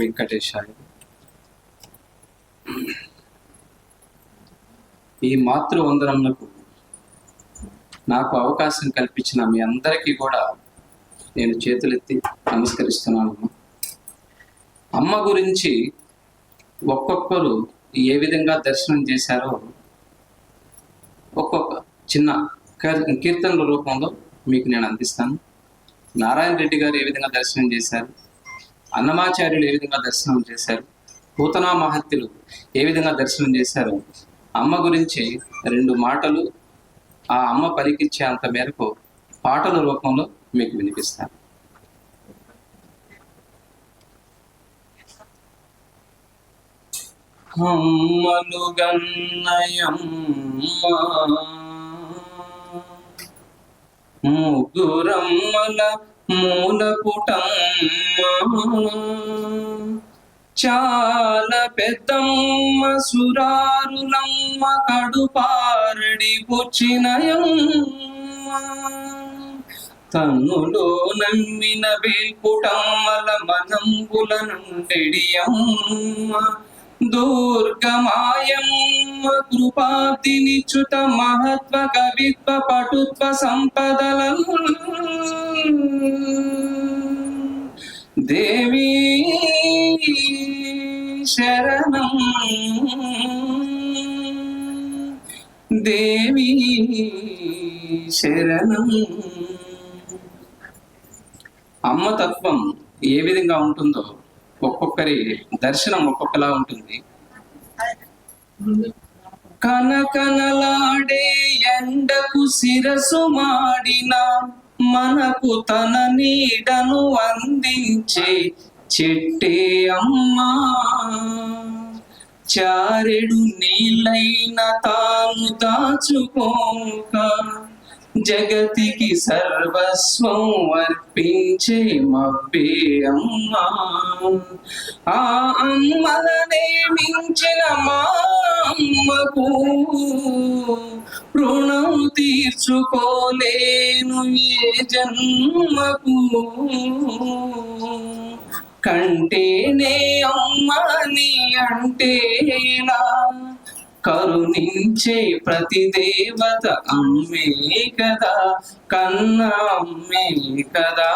వెంకటేశాయ ఈ మాతృవందనములకు నాకు అవకాశం కల్పించిన మీ అందరికీ కూడా నేను చేతులెత్తి నమస్కరిస్తున్నాను. అమ్మ గురించి ఒక్కొక్కరు ఏ విధంగా దర్శనం చేశారో ఒక్కొక్క చిన్న కీర్తనల రూపంలో మీకు నేను అందిస్తాను. నారాయణ రెడ్డి గారు ఏ విధంగా దర్శనం చేశారు? అన్నమాచార్యులు ఏ విధంగా దర్శనం చేశారు? పూతనా మహత్యులు ఏ విధంగా దర్శనం చేశారు? అమ్మ గురించి రెండు మాటలు ఆ అమ్మ పలికిచ్చే అంత మేరకు పాటల రూపంలో మీకు వినిపిస్తాను. అమ్మలు గన్నయమ్మ. ముగ్గురమ్మల మూల పుటమ్మ చాలా పెద్దమ్మ సురారులమ్మ కడుపారడి పుచ్చినయమ్మ తన్నులో నమ్మిన వేల్పుటమ్మల మనంబుల నుండెడియమ్మ. అమ్మ దుర్గమాయమ్మ కృపాబ్దినిచ్యుత మహత్వ కవిత్వ పటుత్వ సంపదలను దేవి శరణం. దేవి శరణం. అమ్మ తత్వం ఏ విధంగా ఉంటుందో ఒక్కొక్కరి దర్శనం ఒక్కొక్కలా ఉంటుంది. కనకనలాడే ఎండకు శిరసు మాడిన మనకు తన నీడను అందించే చెట్టే అమ్మా. చారెడు నీళ్ళైన తాను దాచుకోక జగతికి సర్వస్వం అర్పించే మబ్బే అమ్మా. ఆ అమ్మలనే మించిన మా అమ్మకు తీర్చుకోలేను ఏ జన్మకు కంటేనే అమ్మని అంటేనా? కరుణించే ప్రతి దేవత అమ్మే కదా కన్న అమ్మే కదా.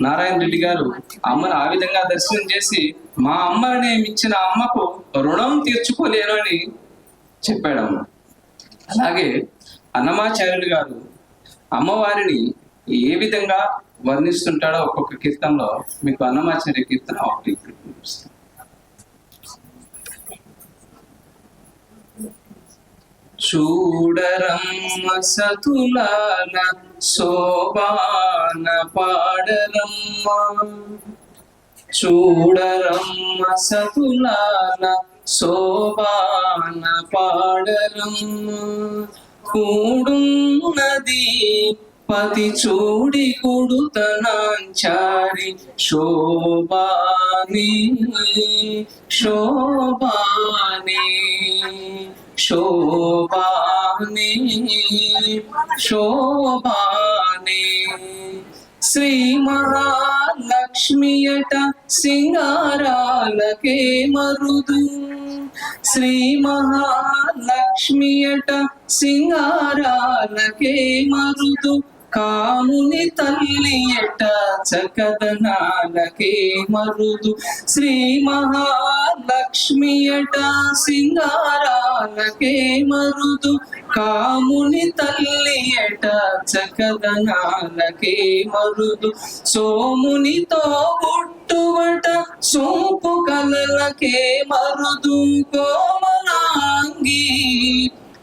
నారాయణ రెడ్డి గారు అమ్మను ఆ విధంగా దర్శనం చేసి మా అమ్మని ఇచ్చిన అమ్మకు రుణం తీర్చుకోలేను అని చెప్పాడమ్మ. అలాగే అన్నమాచార్యులు గారు అమ్మవారిని ఏ విధంగా వర్ణిస్తుంటాడో ఒక్కొక్క కీర్తనలో మీకు అన్నమాచార్య కీర్తన ఒకటి ఇప్పుడు చూడరమ్మ సతులాల శోభాన పాడరమ్మ. చూడరమ్మ సతులాల శోభాన పాడరమ్మ కూడున్నది పతి చూడి కొడుతనాంచారి శోభాని శోభాని శోభాని శోభాని శ్రీ మహాలక్ష్మియట సింగారాలకే మరుదు శ్రీ మహాలక్ష్మియట సింగారాలకే మరుదు కాముని తల్లి ఎట చకదనాలకే మరుదు. శ్రీ మహాలక్ష్మి ఎట సింగారాలకే మరుదు. కాముని తల్లి ఎట చకదనాలకే మరుదు. సోమునితో పుట్టువట సోపు కలలకే మరుదు. కోమలాంగి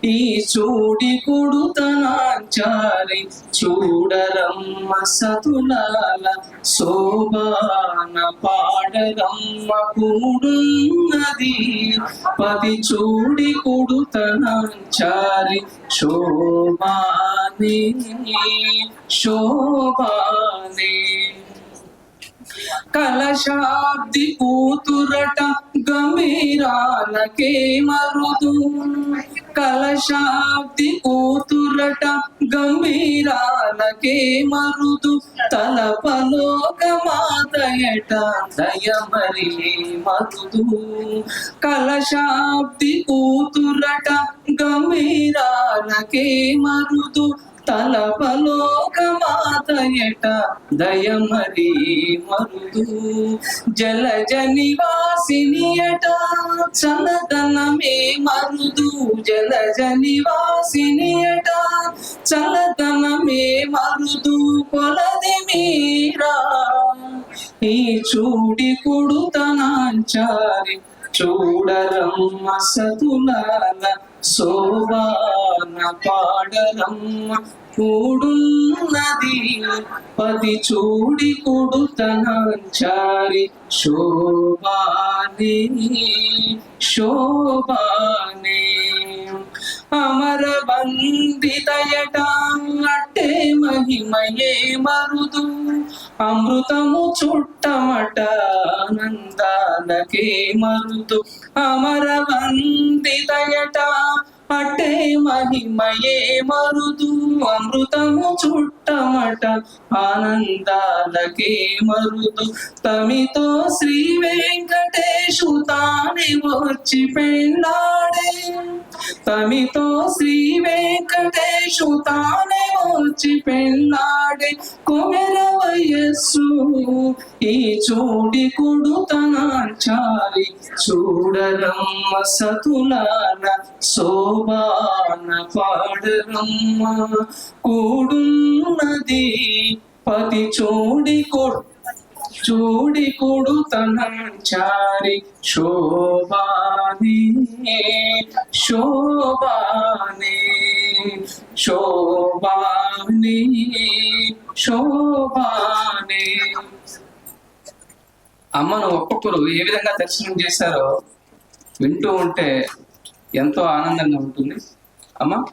ఈ చూడి కొడుతనాచారి చూడరమ్మ సతులాల శోభాన పాడరమ్మ కూడున్నది. పది చూడి కుడుతనాచారి శోభాని శోభాని. కలశాబ్ది కూతురట గంభీరాలకే మరుదు కలశాబ్ది కూతురట గంభీరాలకే మరుదు. తలపలోక మాతయట దయమరి మరుదు. కలశాబ్ది కూతురట గంభీరాలకే మరుదు. తలపలోకమాతయట దయమరి మరుదు జలజ నివాసినియట చలదనమే మరుదు జలజ నివాసినియట చలదనమే మరుదు కొలది మీరా. ఈ చూడి కొడుతనాంచారి చూడరమ్మ సతులాల సోవాన పాడరమ్మ కూడున్నది. పది చూడి కొడుతనాంచారి శోభానే శోభానే. అమర బందితయట అట్టే మహిమయే మరుదు. అమృతము చుట్టమట ఆనందాలకే మరుదు. అమర వందితయట అట్టే మహిమయే మరుదు. అమృతము చుట్టమట ఆనందాలకే మరుదు. తమితో శ్రీ వెంకటేశు తానే వచ్చి పెళ్ళాడే. తమితో శ్రీ వెంకటేశు తానే వచ్చి పెళ్ళాడే కొమెర వయస్సు ఈ చూడి కొడుతనాచాలి చూడరమ్మ సతులాన శోభాన పాడరమ్మ. కూడున్నది పది చూడి కొడు చూడి కొడుతనాచారి శోభానే శోభానే. శోభాని శోభాని. అమ్మను ఒక్కొక్కరు ఏ విధంగా దర్శనం చేశారో వింటూ ఉంటే ఎంతో ఆనందంగా ఉంటుంది. అమ్మ?